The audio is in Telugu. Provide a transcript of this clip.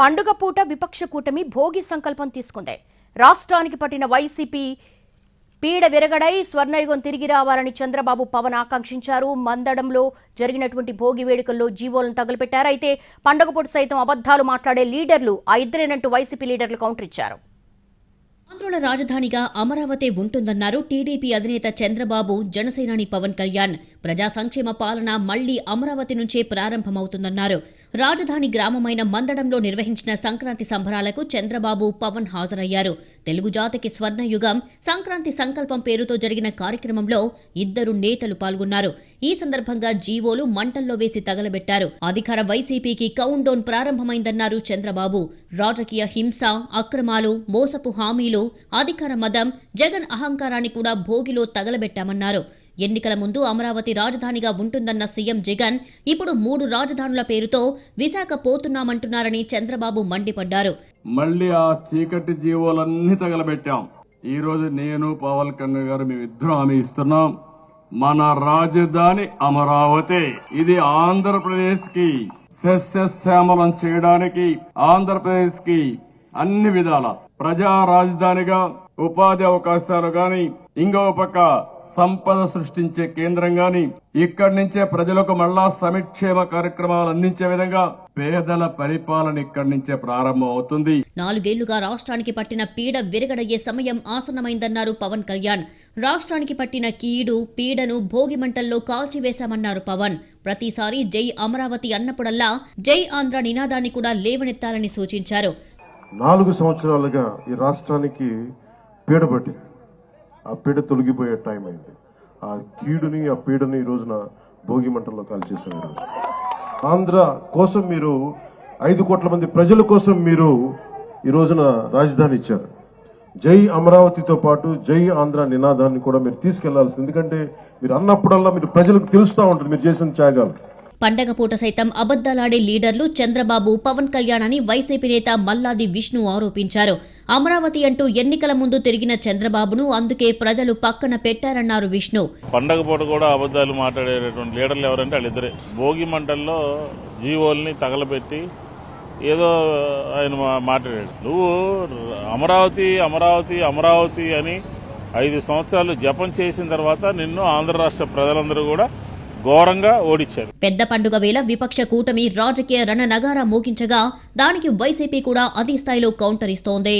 పండుగ పూట విపక్ష కూటమి భోగి సంకల్పం తీసుకుంది. రాష్ట్రానికి పట్టిన వైసీపీ పీడ విరగడై స్వర్ణయుగం తిరిగి రావాలని చంద్రబాబు పవన్ ఆకాంక్షించారు. మందడంలో జరిగినటువంటి భోగి వేడుకల్లో జీవోలను తగులుపెట్టారు. అయితే పండుగ పూట సైతం అబద్ధాలు మాట్లాడే లీడర్లు ఆ ఇద్దరేనంటూ వైసీపీ లీడర్లు కౌంటర్ ఇచ్చారు. ఆంధ్రుల రాజధానిగా అమరావతి ఉంటుందన్నారు టీడీపీ అధినేత చంద్రబాబు జనసేనాని పవన్ కళ్యాణ్. ప్రజా సంక్షేమ పాలన మళ్ళీ అమరావతి నుంచే ప్రారంభమవుతుందన్నారు. రాజధాని గ్రామమైన మందడంలో నిర్వహించిన సంక్రాంతి సంబరాలకు చంద్రబాబు పవన్ హాజరయ్యారు. తెలుగు జాతికి స్వర్ణయుగం సంక్రాంతి సంకల్పం పేరుతో జరిగిన కార్యక్రమంలో ఇద్దరు నేతలు పాల్గొన్నారు. ఈ సందర్భంగా జీవోలు మంటల్లో వేసి తగలబెట్టారు. అధికార వైసీపీకి కౌంట్ డౌన్ ప్రారంభమైందన్నారు చంద్రబాబు. రాజకీయ హింస అక్రమాలు మోసపు హామీలు అధికార మదం జగన్ అహంకారాన్ని కూడా భోగిలో తగలబెట్టామన్నారు. ఎన్నికల ముందు అమరావతి రాజధానిగా ఉంటుందన్న సీఎం జగన్ ఇప్పుడు మూడు రాజధానుల పేరుతో విశాఖ పోతున్నామంటున్నారని చంద్రబాబు మండిపడ్డారు. మళ్ళీ ఆ చీకటి జీవోలన్నీ తగలబెట్టాం. ఈ రోజు నేను పవన్ కళ్యాణ్ గారు మేమిద్దరం హామీ ఇస్తున్నాం. మన రాజధాని అమరావతి. ఇది ఆంధ్రప్రదేశ్కి సస్యశ్యామలం చేయడానికి ఆంధ్రప్రదేశ్కి అన్ని విధాల ప్రజా రాజధానిగా ఉపాధి అవకాశాలు గాని ఇంకో పక్క సంపద సృష్టించే కేంద్రం గాని ఇక్కడి నుంచే ప్రజలకు మళ్ళా సంక్షేమ కార్యక్రమాలు అందించే విధంగా పేదల పరిపాలన ఇక్కడి నుంచే ప్రారంభం అవుతుంది. నాలుగేళ్ళుగా రాష్ట్రానికి పట్టిన పీడ విరగడయ్యే సమయం ఆసన్నమైందన్నారు పవన్ కళ్యాణ్. రాష్ట్రానికి పట్టిన కీడు పీడను భోగి మంటల్లో కాల్చివేశామన్నారు పవన్. ప్రతిసారి జై అమరావతి అన్నప్పుడల్లా జై ఆంధ్ర నినాదాన్ని కూడా లేవనెత్తాలని సూచించారు. నాలుగు సంవత్సరాలుగా ఈ రాష్ట్రానికి పీడ పట్టింది. ఆ పీడ తొలగిపోయే టైం అయింది. ఆ కీడుని ఆ పీడని ఈ రోజున భోగి మంటల్లో కాల్చేశారు. ఆంధ్ర కోసం మీరు ఐదు కోట్ల మంది ప్రజల కోసం మీరు ఈ రోజున రాజధాని ఇచ్చారు. జై అమరావతితో పాటు జై ఆంధ్ర నినాదాన్ని కూడా మీరు తీసుకెళ్ళాల్సింది. ఎందుకంటే మీరు అన్నప్పుడల్లా మీరు ప్రజలకు తెలుస్తూ ఉంటుంది మీరు చేసిన త్యాగాలు. పండగ పూట సైతం అబద్దాలాడే లీడర్లు చంద్రబాబు పవన్ కళ్యాణ్ అని వైసీపీ నేత మల్లాది విష్ణు ఆరోపించారు. అమరావతి అంటూ ఎన్నికల ముందు తిరిగిన చంద్రబాబును అందుకే ప్రజలు పక్కన పెట్టారన్నారు విష్ణు. పండగ పూట కూడా అబద్ధాలు మాట్లాడేటటువంటి లీడర్లు ఎవరంటే వాళ్ళిద్దరే. భోగి మంటల్లో జీవోల్ని తగలబెట్టి ఏదో ఆయన మా- మాట్లాడాడు. నువ్వు అమరావతి అమరావతి అమరావతి అని ఐదు సంవత్సరాలు జపం చేసిన తర్వాత నిన్ను ఆంధ్ర రాష్ట్ర ప్రజలందరూ కూడా ఘోరంగా ఓడించారు పెద్ద పండుగ వేళ విపక్ష కూటమి రాజకీయ రణనగారా మోగించగా దానికి వైసీపీ కూడా అదే స్థాయిలో కౌంటర్ ఇస్తోంది.